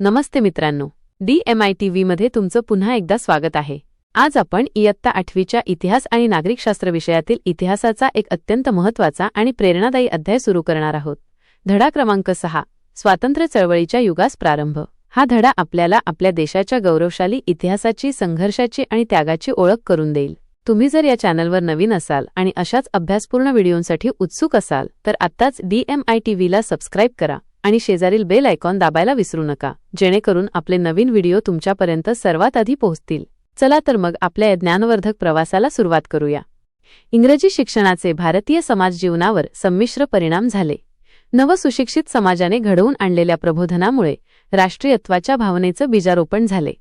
नमस्ते मित्रांनो. D M I T व्हीमध्ये तुमचं पुन्हा एकदा स्वागत आहे. आज आपण इयत्ता आठवीच्या इतिहास आणि नागरिकशास्त्र विषयातील इतिहासाचा एक अत्यंत महत्त्वाचा आणि प्रेरणादायी अध्याय सुरू करणार आहोत. धडा क्रमांक सहा स्वातंत्र्य चळवळीच्या युगास प्रारंभ. हा धडा आपल्याला आपल्या देशाच्या गौरवशाली इतिहासाची संघर्षाची आणि त्यागाची ओळख करून देईल. तुम्ही जर या चॅनलवर नवीन असाल आणि अशाच अभ्यासपूर्ण व्हिडिओंसाठी उत्सुक असाल तर आत्ताच डी एम आय टी व्हीला सबस्क्राईब करा. आणि शेजारील बेल आयकॉन दाबायला विसरू नका जेणेकरून आपले नवीन व्हिडिओ तुमच्यापर्यंत सर्वात आधी पोहोचतील. चला तर मग आपल्या ज्ञानवर्धक प्रवासाला सुरुवात करूया. इंग्रजी शिक्षणाचे भारतीय समाज जीवनावर संमिश्र परिणाम झाले. नवसुशिक्षित समाजाने घडवून आणलेल्या प्रबोधनामुळे राष्ट्रीयत्वाच्या भावनेचं बीजारोपण झाले.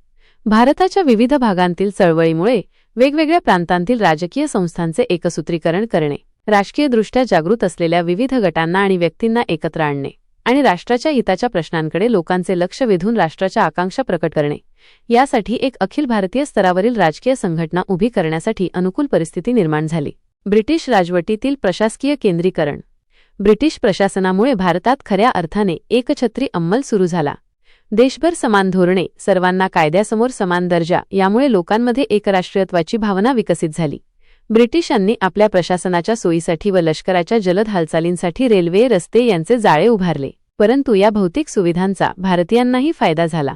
भारताच्या विविध भागांतील चळवळीमुळे वेगवेगळ्या प्रांतांतील राजकीय संस्थांचे एकसूत्रीकरण करणे राजकीयदृष्ट्या जागृत असलेल्या विविध गटांना आणि व्यक्तींना एकत्र आणणे. आणि राष्ट्राच्या हिताच्या प्रश्नांकडे लोकांचे लक्ष वेधून राष्ट्राच्या आकांक्षा प्रकट करणे. यासाठी एक अखिल भारतीय स्तरावरील राजकीय संघटना उभी करण्यासाठी अनुकूल परिस्थिती निर्माण झाली. ब्रिटिश राजवटीतील प्रशासकीय केंद्रीकरण. ब्रिटिश प्रशासनामुळे भारतात खऱ्या अर्थाने एकछत्री अंमल सुरू झाला. देशभर समान धोरणे सर्वांना कायद्यासमोर समान दर्जा यामुळे लोकांमध्ये एकराष्ट्रीयत्वाची भावना विकसित झाली. ब्रिटिशांनी आपल्या प्रशासनाच्या सोयीसाठी व लष्कराच्या जलद हालचालींसाठी रेल्वे रस्ते यांचे जाळे उभारले. परंतु या भौतिक सुविधांचा भारतीयांनाही फायदा झाला.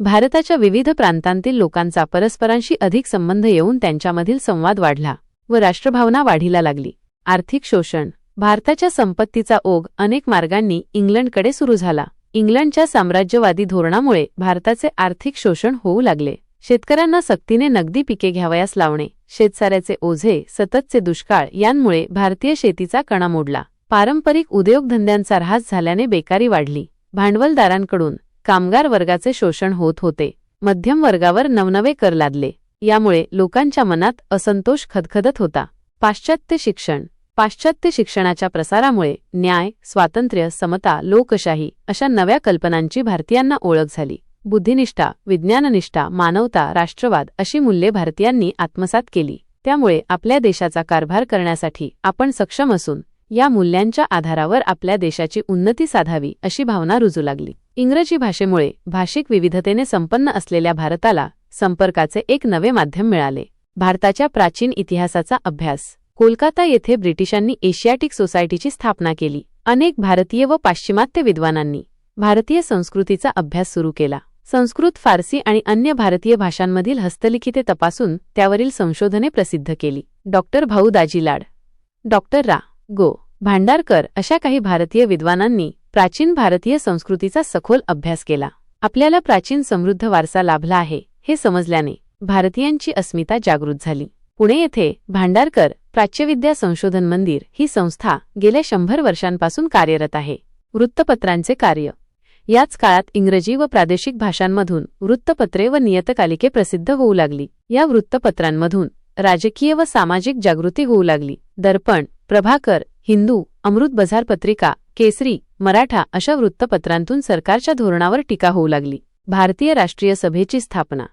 भारताच्या विविध प्रांतांतील लोकांचा परस्परांशी अधिक संबंध येऊन त्यांच्यामधील संवाद वाढला व राष्ट्रभावना वाढीला लागली. आर्थिक शोषण भारताच्या संपत्तीचा ओघ अनेक मार्गांनी इंग्लंडकडे सुरू झाला. इंग्लंडच्या साम्राज्यवादी धोरणामुळे भारताचे आर्थिक शोषण होऊ लागले. शेतकऱ्यांना सक्तीने नगदी पिके घ्यावयास लावणे शेतसाऱ्याचे ओझे सततचे दुष्काळ यांमुळे भारतीय शेतीचा कणा मोडला. पारंपरिक उद्योगधंद्यांचा ऱ्हास झाल्याने बेकारी वाढली. भांडवलदारांकडून कामगार वर्गाचे शोषण होत होते. मध्यम वर्गावर नवनवे कर लादले. यामुळे लोकांच्या मनात असंतोष खदखदत होता. पाश्चात्य शिक्षण. पाश्चात्य शिक्षणाच्या प्रसारामुळे न्याय स्वातंत्र्य समता लोकशाही अशा नव्या कल्पनांची भारतीयांना ओळख झाली. बुद्धिनिष्ठा विज्ञाननिष्ठा मानवता राष्ट्रवाद अशी मूल्ये भारतीयांनी आत्मसात केली. त्यामुळे आपल्या देशाचा कारभार करण्यासाठी आपण सक्षम असून या मूल्यांच्या आधारावर आपल्या देशाची उन्नती साधावी अशी भावना रुजू लागली. इंग्रजी भाषेमुळे भाषिक विविधतेने संपन्न असलेल्या भारताला संपर्काचे एक नवे माध्यम मिळाले. भारताच्या प्राचीन इतिहासाचा अभ्यास. कोलकाता येथे ब्रिटिशांनी एशियाटिक सोसायटीची स्थापना केली. अनेक भारतीय व पाश्चिमात्य विद्वानांनी भारतीय संस्कृतीचा अभ्यास सुरू केला. संस्कृत फारसी आणि अन्य भारतीय भाषांमधील हस्तलिखिते तपासून त्यावरील संशोधने प्रसिद्ध केली. डॉक्टर भाऊ दाजीलाड डॉक्टर रा. गो भांडारकर अशा काही भारतीय विद्वानांनी प्राचीन भारतीय संस्कृतीचा सखोल अभ्यास केला. आपल्याला प्राचीन समृद्ध वारसा लाभला आहे हे समजल्याने भारतीयांची अस्मिता जागृत झाली. पुणे येथे भांडारकर प्राच्यविद्या संशोधन मंदिर ही संस्था गेल्या शंभर वर्षांपासून कार्यरत आहे. वृत्तपत्रांचे कार्य. याच काळात इंग्रजी व प्रादेशिक भाषांमधून वृत्तपत्रे व नियतकालिके प्रसिद्ध होऊ लागली. या वृत्तपत्रांमधून राजकीय व सामाजिक जागृती होऊ लागली. दर्पण प्रभाकर हिंदू अमृत बझार पत्रिका केसरी मराठा अशा वृत्तपत्रांतून सरकारच्या धोरणावर टीका होऊ लागली. भारतीय राष्ट्रीय सभेची स्थापना.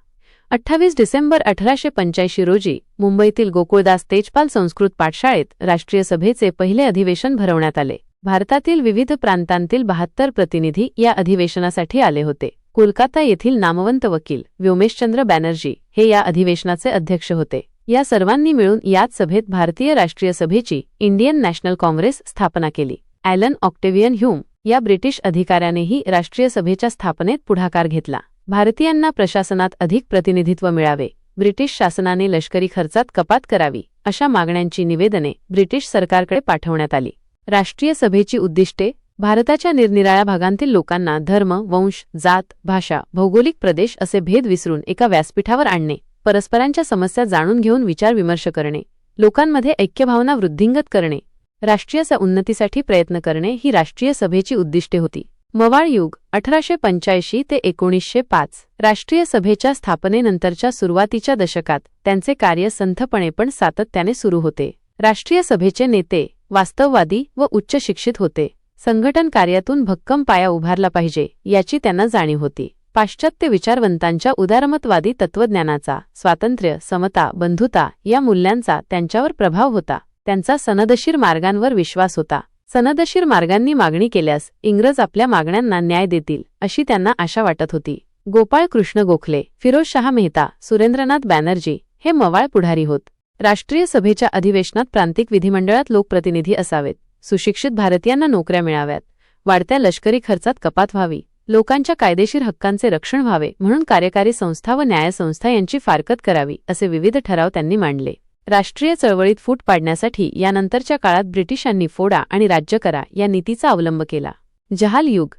अठ्ठावीस डिसेंबर अठराशे पंच्याऐंशी रोजी मुंबईतील गोकुळदास तेजपाल संस्कृत पाठशाळेत राष्ट्रीय सभेचे पहिले अधिवेशन भरवण्यात आले. भारतातील विविध प्रांतांतील बहात्तर प्रतिनिधी या अधिवेशनासाठी आले होते. कोलकाता येथील नामवंत वकील व्योमेशचंद्र बॅनर्जी हे या अधिवेशनाचे अध्यक्ष होते. या सर्वांनी मिळून याच सभेत भारतीय राष्ट्रीय सभेची इंडियन नॅशनल काँग्रेस स्थापना केली. ॲलन ऑक्टेव्हियन ह्यूम या ब्रिटिश अधिकाऱ्यानेही राष्ट्रीय सभेच्या स्थापनेत पुढाकार घेतला. भारतीयांना प्रशासनात अधिक प्रतिनिधित्व मिळावे ब्रिटिश शासनाने लष्करी खर्चात कपात करावी अशा मागण्यांची निवेदने ब्रिटिश सरकारकडे पाठवण्यात आली. राष्ट्रीय सभेची उद्दिष्टे भारताच्या निरनिराळ्या भागांतील लोकांना धर्म वंश जात भाषा भौगोलिक प्रदेश असे भेद विसरून एका व्यासपीठावर आणणे. परस्परांच्या समस्या जाणून घेऊन विचारविमर्श करणे लोकांमध्ये ऐक्यभावना वृद्धिंगत करणे राष्ट्रीय उन्नतीसाठी प्रयत्न करणे ही राष्ट्रीय सभेची उद्दिष्टे होती. मवाळ युग अठराशे पंच्याऐंशी ते एकोणीसशे पाच राष्ट्रीय सभेच्या स्थापनेनंतरच्या सुरुवातीच्या दशकात त्यांचे कार्य संथपणे पण सातत्याने सुरू होते. राष्ट्रीय सभेचे नेते वास्तववादी व उच्च शिक्षित होते. संघटन कार्यातून भक्कम पाया उभारला पाहिजे याची त्यांना जाणीव होती. पाश्चात्य विचारवंतांच्या उदारमतवादी तत्त्वज्ञानाचा स्वातंत्र्य समता बंधुता या मूल्यांचा त्यांच्यावर प्रभाव होता. त्यांचा सनदशीर मार्गांवर विश्वास होता. सनदशीर मार्गांनी मागणी केल्यास इंग्रज आपल्या मागण्यांना न्याय देतील अशी त्यांना आशा वाटत होती. गोपाळ कृष्ण गोखले फिरोज शाह मेहता सुरेंद्रनाथ बॅनर्जी हे मवाळ पुढारी होत. राष्ट्रीय सभेच्या अधिवेशनात प्रांतिक विधिमंडळात लोकप्रतिनिधी असावेत. सुशिक्षित भारतीयांना नोकऱ्या मिळाव्यात. वाढत्या लष्करी खर्चात कपात व्हावी. लोकांच्या कायदेशीर हक्कांचे रक्षण व्हावे म्हणून कार्यकारी संस्था व न्यायसंस्था यांची फारकत करावी असे विविध ठराव त्यांनी मांडले. राष्ट्रीय चळवळीत फूट पाडण्यासाठी यानंतरच्या काळात ब्रिटिशांनी फोडा आणि राज्य करा या नीतीचा अवलंब केला. जहाल युग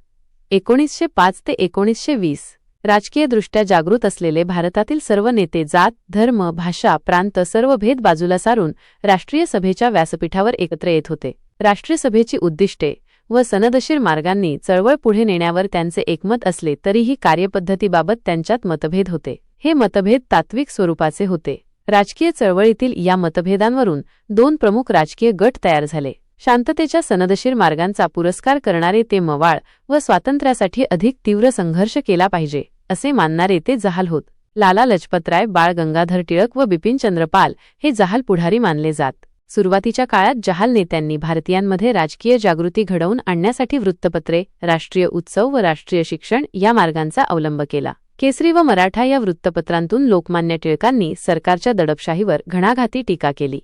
एकोणीसशे पाच ते एकोणीसशे वीस राजकीयदृष्ट्या जागृत असलेले भारतातील सर्व नेते जात धर्म भाषा प्रांत सर्व भेद बाजूला सारून राष्ट्रीय सभेच्या व्यासपीठावर एकत्र येत होते. राष्ट्रीय सभेची उद्दिष्टे व सनदशीर मार्गांनी चळवळ पुढे नेण्यावर त्यांचे एकमत असले तरीही कार्यपद्धतीबाबत त्यांच्यात मतभेद होते. हे मतभेद तात्विक स्वरूपाचे होते. राजकीय चळवळीतील या मतभेदांवरून दोन प्रमुख राजकीय गट तयार झाले. शांततेच्या सनदशीर मार्गांचा पुरस्कार करणारे ते मवाळ व स्वातंत्र्यासाठी अधिक तीव्र संघर्ष केला पाहिजे असे मानणारे ते जहाल होत. लाला लजपतराय बाळ गंगाधर टिळक व बिपिनचंद्र पाल हे जहाल पुढारी मानले जात. सुरुवातीच्या काळात जहाल नेत्यांनी भारतीयांमध्ये राजकीय जागृती घडवून आणण्यासाठी वृत्तपत्रे राष्ट्रीय उत्सव व राष्ट्रीय शिक्षण या मार्गांचा अवलंब केला. केसरी व मराठा या वृत्तपत्रांतून लोकमान्य टिळकांनी सरकारच्या दडपशाहीवर घणाघाती टीका केली.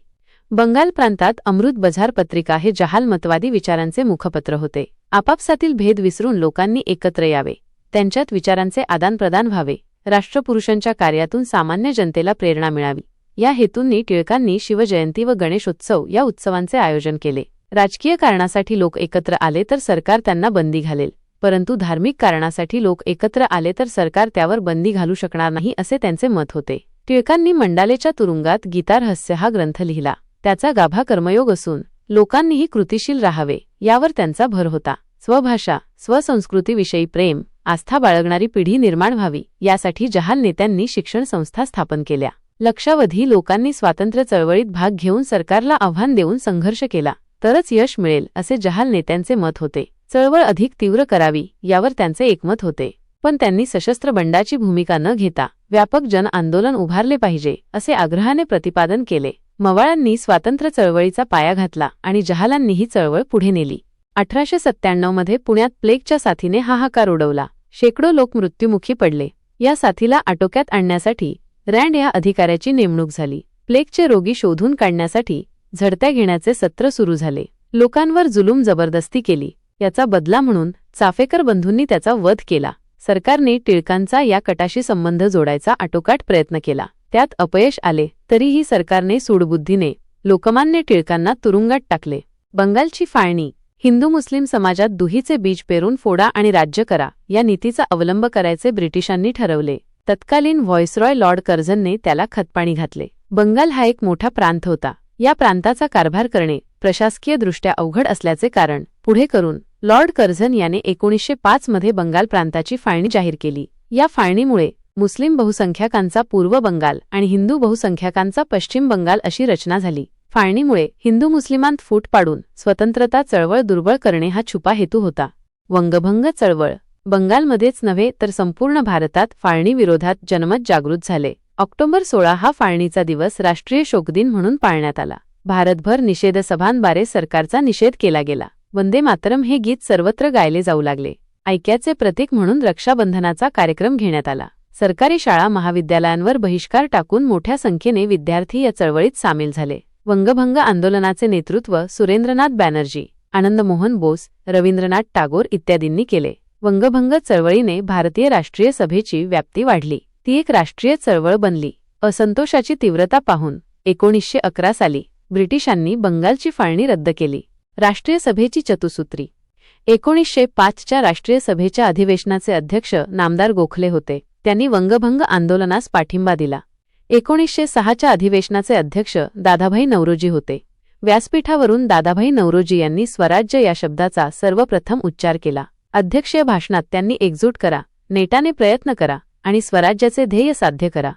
बंगाल प्रांतात अमृत बझार पत्रिका हे जहाल मतवादी विचारांचे मुखपत्र होते. आपापसातील भेद विसरून लोकांनी एकत्र यावे. त्यांच्यात विचारांचे आदानप्रदान व्हावे. राष्ट्रपुरुषांच्या कार्यातून सामान्य जनतेला प्रेरणा मिळावी. या हेतूंनी टिळकांनी शिवजयंती व गणेशोत्सव या उत्सवांचे आयोजन केले. राजकीय कारणासाठी लोक एकत्र आले तर सरकार त्यांना बंदी घालेल परंतु धार्मिक कारणासाठी लोक एकत्र आले तर सरकार त्यावर बंदी घालू शकणार नाही असे त्यांचे मत होते. टिळकांनी मंडालेच्या तुरुंगात गीतारहस्य हा ग्रंथ लिहिला. त्याचा गाभा कर्मयोग असून लोकांनीही कृतिशील राहावे यावर त्यांचा भर होता. स्वभाषा स्वसंस्कृतीविषयी प्रेम आस्था बाळगणारी पिढी निर्माण व्हावी यासाठी जहाल नेत्यांनी शिक्षण संस्था स्थापन केल्या. लक्षावधी लोकांनी स्वातंत्र्य चळवळीत भाग घेऊन सरकारला आव्हान देऊन संघर्ष केला तरच यश मिळेल असे जहाल नेत्यांचे मत होते. चळवळ अधिक तीव्र करावी यावर त्यांचे एकमत होते. पण त्यांनी सशस्त्र बंडाची भूमिका न घेता व्यापक जन आंदोलन उभारले पाहिजे असे आग्रहाने प्रतिपादन केले. मवाळांनी स्वातंत्र्य चळवळीचा पाया घातला आणि जहालांनी ही चळवळ पुढे नेली. अठराशे सत्त्याण्णवमध्ये पुण्यात प्लेगच्या साथीने हाहाकार उडवला. शेकडो लोक मृत्युमुखी पडले. या साथीला आटोक्यात आणण्यासाठी रँड या अधिकाऱ्याची नेमणूक झाली. प्लेगचे रोगी शोधून काढण्यासाठी झडत्या घेण्याचे सत्र सुरू झाले. लोकांवर जुलूम जबरदस्ती केली. याचा बदला म्हणून चाफेकर बंधूंनी त्याचा वध केला. सरकारने टिळकांचा या कटाशी संबंध जोडायचा आटोकाट प्रयत्न केला. त्यात अपयश आले तरीही सरकारने सूडबुद्धीने लोकमान्य टिळकांना तुरुंगात टाकले. बंगालची फाळणी हिंदू मुस्लिम समाजात दुहीचे बीज पेरून फोडा आणि राज्य करा या नीतीचा अवलंब करायचे ब्रिटिशांनी ठरवले. तत्कालीन व्हॉइसरॉय लॉर्ड कर्झनने त्याला खतपाणी घातले. बंगाल हा एक मोठा प्रांत होता. या प्रांताचा कारभार करणे प्रशासकीयदृष्ट्या अवघड असल्याचे कारण. पुढे करून लॉर्ड कर्झन याने एकोणीसशे मध्ये बंगाल प्रांताची फाळणी जाहीर केली. या फाळणीमुळे मुस्लिम बहुसंख्याकांचा पूर्व बंगाल आणि हिंदू बहुसंख्याकांचा पश्चिम बंगाल अशी रचना झाली. फाळणीमुळे हिंदू मुस्लिमांत फूट पाडून स्वतंत्रता चळवळ दुर्बळ करणे हा छुपा हेतू होता. वंगभंग चळवळ बंगालमध्येच नव्हे तर संपूर्ण भारतात फाळणीविरोधात जनमत जागृत झाले. ऑक्टोबर सोळा हा फाळणीचा दिवस राष्ट्रीय शोकदिन म्हणून पाळण्यात आला. भारतभर निषेधसभांद्वारे सरकारचा निषेध केला गेला. वंदे मातरम हे गीत सर्वत्र गायले जाऊ लागले. ऐक्याचे प्रतीक म्हणून रक्षाबंधनाचा कार्यक्रम घेण्यात आला. सरकारी शाळा महाविद्यालयांवर बहिष्कार टाकून मोठ्या संख्येने विद्यार्थी या चळवळीत सामील झाले. वंगभंग आंदोलनाचे नेतृत्व सुरेंद्रनाथ बॅनर्जी आनंद मोहन बोस रवींद्रनाथ टागोर इत्यादींनी केले. वंगभंग चळवळीने भारतीय राष्ट्रीय सभेची व्याप्ती वाढली. ती एक राष्ट्रीय चळवळ बनली. असंतोषाची तीव्रता पाहून एकोणीसशे अकरा साली ब्रिटिशांनी बंगालची फाळणी रद्द केली. राष्ट्रीय सभेची चतुसूत्री. एकोणीसशे पाचच्या राष्ट्रीय सभेच्या अधिवेशनाचे अध्यक्ष नामदार गोखले होते. त्यांनी वंगभंग आंदोलनास पाठिंबा दिला. एकोणीसशे सहाच्या अधिवेशनाचे अध्यक्ष दादाभाई नवरोजी होते. व्यासपीठावरून दादाभाई नवरोजी यांनी स्वराज्य या शब्दाचा सर्वप्रथम उच्चार केला. अध्यक्षीय भाषणात त्यांनी एकजूट करा नेटाने प्रयत्न करा आणि स्वराज्याचे ध्येय साध्य करा.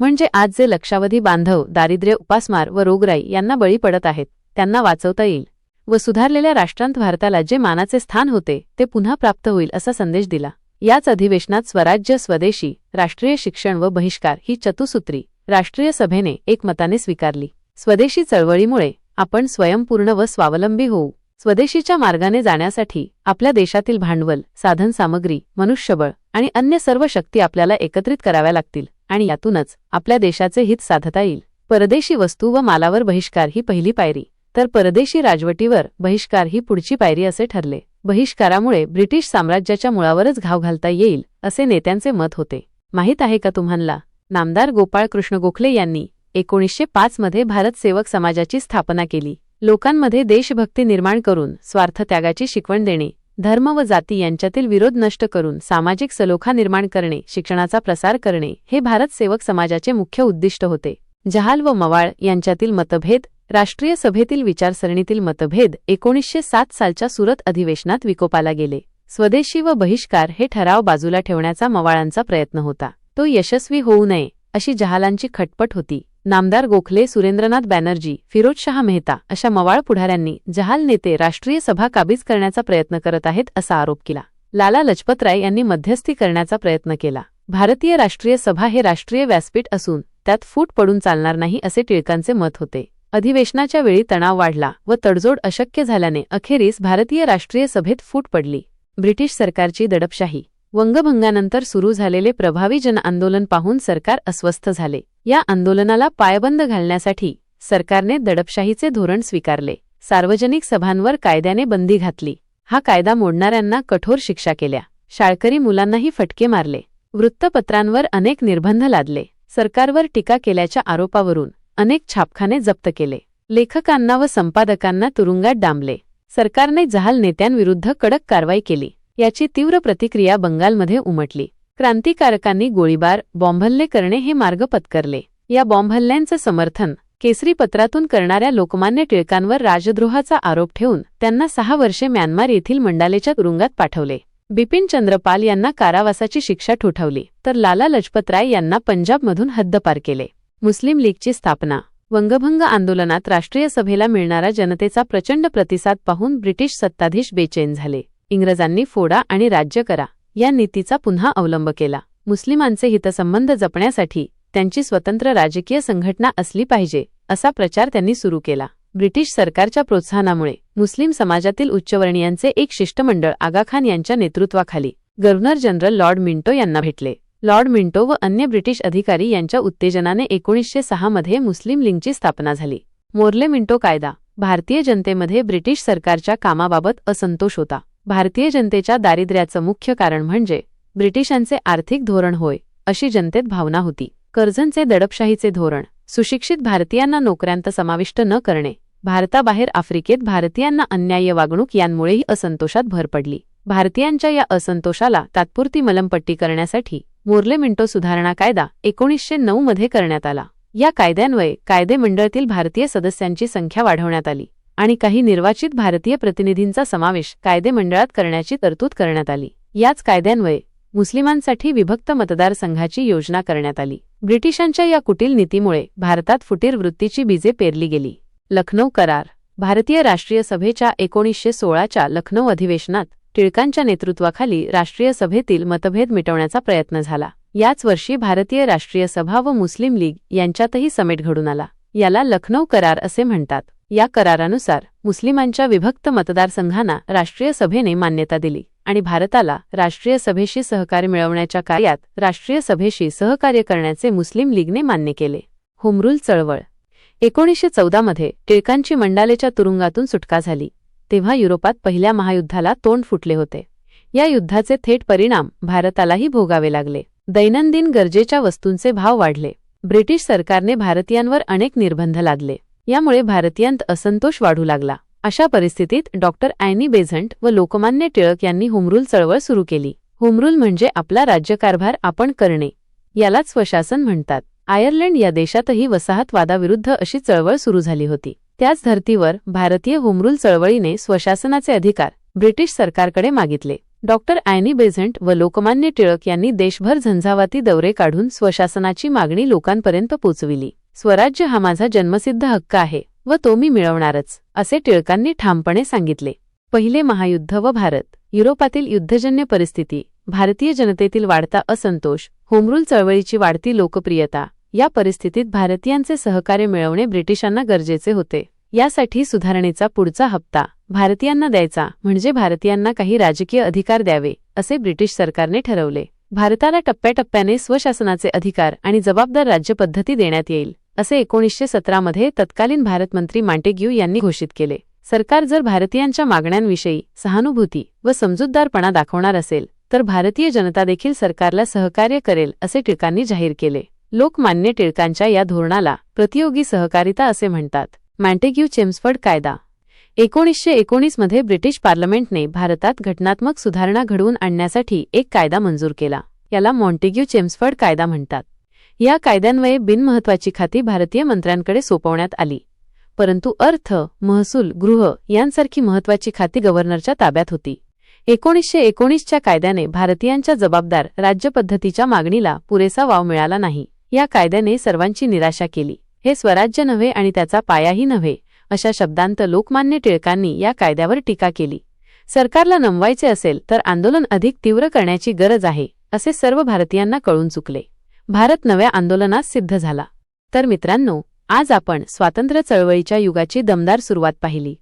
म्हणजे आज जे लक्षावधी बांधव दारिद्र्य उपासमार व रोगराई यांना बळी पडत आहेत त्यांना वाचवता येईल व सुधारलेल्या राष्ट्रांत भारताला जे मानाचे स्थान होते ते पुन्हा प्राप्त होईल असा संदेश दिला. याच अधिवेशनात स्वराज्य स्वदेशी राष्ट्रीय शिक्षण व बहिष्कार ही चतुसूत्री राष्ट्रीय सभेने एकमताने स्वीकारली. स्वदेशी चळवळीमुळे आपण स्वयंपूर्ण व स्वावलंबी होऊ. स्वदेशीच्या मार्गाने जाण्यासाठी आपल्या देशातील भांडवल साधनसामग्री मनुष्यबळ आणि अन्य सर्व शक्ती आपल्याला एकत्रित कराव्या लागतील आणि यातूनच आपल्या देशाचे हित साधता येईल. परदेशी वस्तू व मालावर बहिष्कार ही पहिली पायरी तर परदेशी राजवटीवर बहिष्कार ही पुढची पायरी असे ठरले. बहिष्कारामुळे ब्रिटिश साम्राज्याच्या मुळावरच घाव घालता येईल असे नेत्यांचे मत होते. माहीत आहे का तुम्हाला? नामदार गोपाळ कृष्ण गोखले यांनी एकोणीसशे पाच मध्ये भारत सेवक समाजाची स्थापना केली. लोकांमध्ये देशभक्ती निर्माण करून स्वार्थत्यागाची शिकवण देणे धर्म व जाती यांच्यातील विरोध नष्ट करून सामाजिक सलोखा निर्माण करणे शिक्षणाचा प्रसार करणे हे भारत सेवक समाजाचे मुख्य उद्दिष्ट होते. जहाल व मवाळ यांच्यातील मतभेद राष्ट्रीय सभेतील विचारसरणीतील मतभेद एकोणीसशे सात सालच्या सुरत अधिवेशनात विकोपाला गेले. स्वदेशी व बहिष्कार हे ठराव बाजूला ठेवण्याचा मवाळांचा प्रयत्न होता. तो यशस्वी होऊ नये अशी जहालांची खटपट होती. नामदार गोखले सुरेंद्रनाथ बॅनर्जी फिरोजशहा मेहता अशा मवाळ पुढाऱ्यांनी जहाल नेते राष्ट्रीय सभा काबीज करण्याचा प्रयत्न करत आहेत असा आरोप केला. लाला लजपतराय यांनी मध्यस्थी करण्याचा प्रयत्न केला. भारतीय राष्ट्रीय सभा हे राष्ट्रीय व्यासपीठ असून त्यात फूट पडून चालणार नाही असे टिळकांचे मत होते. अधिवेशनाच्या वेळी तणाव वाढला व तडजोड अशक्य झाल्याने अखेरीस भारतीय राष्ट्रीय सभेत फूट पडली. ब्रिटिश सरकारची दडपशाही. वंगभंगानंतर सुरू झालेले प्रभावी जनआंदोलन पाहून सरकार अस्वस्थ झाले. या आंदोलनाला पायबंद घालण्यासाठी सरकारने दडपशाहीचे धोरण स्वीकारले. सार्वजनिक सभांवर कायद्याने बंदी घातली. हा कायदा मोडणाऱ्यांना कठोर शिक्षा केल्या. शाळकरी मुलांनाही फटके मारले. वृत्तपत्रांवर अनेक निर्बंध लादले. सरकारवर टीका केल्याच्या आरोपावरून अनेक छापखाने जप्त केले. लेखकांना व संपादकांना तुरुंगात डांबले. सरकारने जहाल नेत्यांविरुद्ध कडक कारवाई केली. याची तीव्र प्रतिक्रिया बंगालमध्ये उमटली. क्रांतिकारकांनी गोळीबार बॉम्बहल्ले करणे हे मार्ग पत्करले. या बॉम्बहल्ल्यांचं समर्थन केसरी पत्रातून करणाऱ्या लोकमान्य टिळकांवर राजद्रोहाचा आरोप ठेवून त्यांना सहा वर्षे म्यानमार येथील मंडालेच्या तुरुंगात पाठवले. बिपिन चंद्रपाल यांना कारावासाची शिक्षा ठोठावली तर लाला लजपतराय यांना पंजाबमधून हद्दपार केले. मुस्लिम लीगची स्थापना. वंगभंग आंदोलनात राष्ट्रीय सभेला मिळणारा जनतेचा प्रचंड प्रतिसाद पाहून ब्रिटिश सत्ताधीश बेचैन झाले. इंग्रजांनी फोडा आणि राज्य करा. या नीतीचा पुन्हा अवलंब केला. मुस्लिमांचे हितसंबंध जपण्यासाठी त्यांची स्वतंत्र राजकीय संघटना असली पाहिजे असा प्रचार त्यांनी सुरू केला. ब्रिटिश सरकारच्या प्रोत्साहनामुळे मुस्लिम समाजातील उच्चवर्णीयांचे एक शिष्टमंडळ आगाखान यांच्या नेतृत्वाखाली गव्हर्नर जनरल लॉर्ड मिंटो यांना भेटले. लॉर्ड मिंटो व अन्य ब्रिटिश अधिकारी यांच्या उत्तेजनाने एकोणीसशे सहामध्ये मुस्लिम लीगची स्थापना झाली. मोर्ले मिंटो कायदा भारतीय जनतेमध्ये ब्रिटिश सरकारच्या कामाबाबत असंतोष होता. भारतीय जनतेच्या दारिद्र्याचं मुख्य कारण म्हणजे ब्रिटिशांचे आर्थिक धोरण होय अशी जनतेत भावना होती. कर्जनचे दडपशाहीचे धोरण सुशिक्षित भारतीयांना नोकऱ्यांत समाविष्ट न करणे भारताबाहेर आफ्रिकेत भारतीयांना अन्याय्य वागणूक यांमुळेही असंतोषात भर पडली. भारतीयांच्या या असंतोषाला तात्पुरती मलमपट्टी करण्यासाठी मोर्ले मिंटो सुधारणा कायदा एकोणीसशे नऊ मध्ये करण्यात आला. या कायद्यान्वये कायदेमंडळातील भारतीय सदस्यांची संख्या वाढवण्यात आली. आणि काही निर्वाचित भारतीय प्रतिनिधींचा समावेश कायदेमंडळात करण्याची तरतूद करण्यात आली. याच कायद्यान्वये मुस्लिमांसाठी विभक्त मतदारसंघाची योजना करण्यात आली. ब्रिटिशांच्या या कुटील नीतीमुळे भारतात फुटीर वृत्तीची बीजे पेरली गेली. लखनौ करार भारतीय राष्ट्रीय सभेच्या एकोणीसशे सोळाच्या लखनौ अधिवेशनात टिळकांच्या नेतृत्वाखाली राष्ट्रीय सभेतील मतभेद मिटवण्याचा प्रयत्न झाला. याच वर्षी भारतीय राष्ट्रीय सभा व मुस्लिम लीग यांच्यातही समेट घडून आला. याला लखनौ करार असे म्हणतात. या करारानुसार मुस्लिमांच्या विभक्त मतदारसंघांना राष्ट्रीय सभेने मान्यता दिली आणि भारताला राष्ट्रीय सभेशी सहकार्य मिळवण्याच्या कार्यात राष्ट्रीय सभेशी सहकार्य करण्याचे मुस्लिम लीगने मान्य केले. होमरूल चळवळ. एकोणीसशे चौदामध्ये टिळकांची मंडालेच्या तुरुंगातून सुटका झाली. तेव्हा युरोपात पहिल्या महायुद्धाला तोंड फुटले होते. या युद्धाचे थेट परिणाम भारतालाही भोगावे लागले. दैनंदिन गरजेच्या वस्तूंचे भाव वाढले. ब्रिटिश सरकारने भारतीयांवर अनेक निर्बंध लादले. यामुळे भारतीयांत असंतोष वाढू लागला. अशा परिस्थितीत डॉक्टर अॅनी बेझंट व लोकमान्य टिळक यांनी होमरूल चळवळ सुरू केली. होमरूल म्हणजे आपला राज्यकारभार आपण करणे यालाच स्वशासन म्हणतात. आयर्लंड या देशातही वसाहतवादाविरुद्ध अशी चळवळ सुरू झाली होती. त्याच धर्तीवर भारतीय होमरूल चळवळीने स्वशासनाचे अधिकार ब्रिटिश सरकारकडे मागितले. डॉक्टर अॅनी बेझंट व लोकमान्य टिळक यांनी देशभर झंझावाती दौरे काढून स्वशासनाची मागणी लोकांपर्यंत पोचविली. स्वराज्य हा माझा जन्मसिद्ध हक्क आहे व तो मी मिळवणारच असे टिळकांनी ठामपणे सांगितले. पहिले महायुद्ध व भारत. युरोपातील युद्धजन्य परिस्थिती भारतीय जनतेतील वाढता असंतोष होमरूल चळवळीची वाढती लोकप्रियता या परिस्थितीत भारतीयांचे सहकार्य मिळवणे ब्रिटिशांना गरजेचे होते. यासाठी सुधारणेचा पुढचा हप्ता भारतीयांना द्यायचा म्हणजे भारतीयांना काही राजकीय अधिकार द्यावे असे ब्रिटिश सरकारने ठरवले. भारताला टप्प्याटप्प्याने स्वशासनाचे अधिकार आणि जबाबदार राज्यपद्धती देण्यात येईल. असे एकोणीसशे सतरामध्ये तत्कालीन भारतमंत्री मांटेग्यू यांनी घोषित केले. सरकार जर भारतीयांच्या मागण्यांविषयी सहानुभूती व समजूतदारपणा दाखवणार असेल तर भारतीय जनता देखील सरकारला सहकार्य करेल असे टिळकांनी जाहीर केले. लोकमान्य टिळकांच्या या धोरणाला प्रतियोगी सहकारिता असे म्हणतात. मॅन्टेग्यू चेम्सफर्ड कायदा. एकोणीसशे एकोणीसमध्ये ब्रिटिश पार्लमेंटने भारतात घटनात्मक सुधारणा घडवून आणण्यासाठी एक कायदा मंजूर केला. याला मॉन्टेग्यू चेम्सफर्ड कायदा म्हणतात. या कायद्यान्वये बिनमहत्वाची खाती भारतीय मंत्र्यांकडे सोपवण्यात आली. परंतु अर्थ महसूल गृह यांसारखी महत्वाची खाती गव्हर्नरच्या ताब्यात होती. एकोणीसशे एकोणीसच्या कायद्याने भारतीयांच्या जबाबदार राज्यपद्धतीच्या मागणीला पुरेसा वाव मिळाला नाही. या कायद्याने सर्वांची निराशा केली. हे स्वराज्य नव्हे आणि त्याचा पायाही नव्हे अशा शब्दांत लोकमान्य टिळकांनी या कायद्यावर टीका केली. सरकारला नमवायचे असेल तर आंदोलन अधिक तीव्र करण्याची गरज आहे असे सर्व भारतीयांना कळून चुकले. भारत नव्या आंदोलनात सिद्ध झाला. तर मित्रांनो आज आपण स्वातंत्र्य चळवळीच्या युगाची दमदार सुरुवात पाहिली.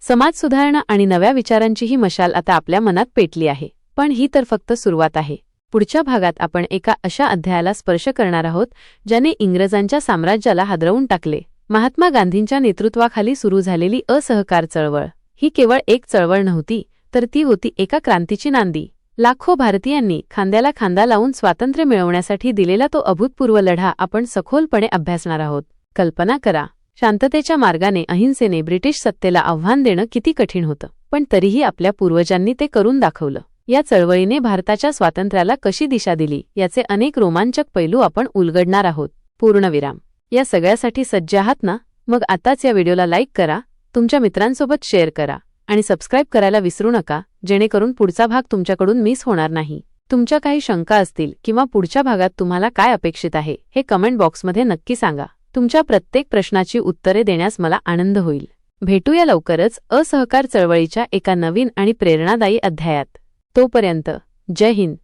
समाज सुधारणा आणि नव्या विचारांची ही मशाल आता आपल्या मनात पेटली आहे. पण ही तर फक्त सुरुवात आहे. पुढच्या भागात आपण एका अशा अध्यायाला स्पर्श करणार आहोत ज्याने इंग्रजांच्या साम्राज्याला हादरवून टाकले. महात्मा गांधींच्या नेतृत्वाखाली सुरू झालेली असहकार चळवळ. ही केवळ एक चळवळ नव्हती तर ती होती एका क्रांतीची नांदी. लाखो भारतीयांनी खांद्याला खांदा लावून स्वातंत्र्य मिळवण्यासाठी दिलेला तो अभूतपूर्व लढा आपण सखोलपणे अभ्यासणार आहोत. कल्पना करा शांततेच्या मार्गाने अहिंसेने ब्रिटिश सत्तेला आव्हान देणं किती कठीण होतं पण तरीही आपल्या पूर्वजांनी ते करून दाखवलं. या चळवळीने भारताच्या स्वातंत्र्याला कशी दिशा दिली याचे अनेक रोमांचक पैलू आपण उलगडणार आहोत. पूर्णविराम. या सगळ्यासाठी सज्ज आहात ना? मग आताच या व्हिडिओला लाईक करा तुमच्या मित्रांसोबत शेअर करा. आणि सबस्क्राईब करायला विसरू नका जेणेकरून पुढचा भाग तुमच्याकडून मिस होणार नाही. तुमच्या काही शंका असतील किंवा पुढच्या भागात तुम्हाला काय अपेक्षित आहे हे कमेंट बॉक्समध्ये नक्की सांगा. तुमच्या प्रत्येक प्रश्नाची उत्तरे देण्यास मला आनंद होईल. भेटूया लवकरच असहकार चळवळीच्या एका नवीन आणि प्रेरणादायी अध्यायात. तोपर्यंत जय हिंद.